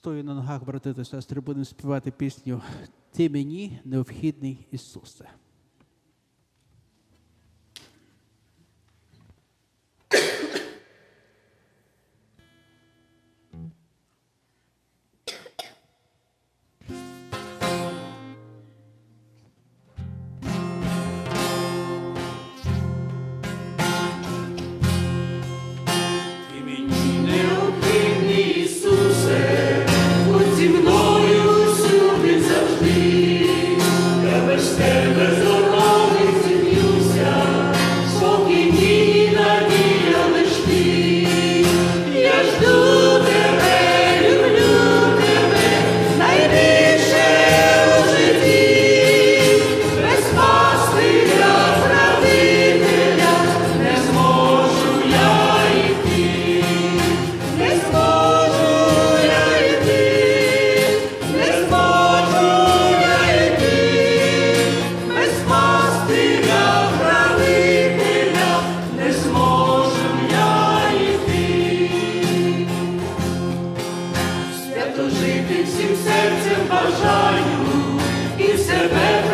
стою на ногах, брати та сестри, будемо співати пісню Ти мені необхідний Ісусе. Жити всім серцем бажаю і в себе.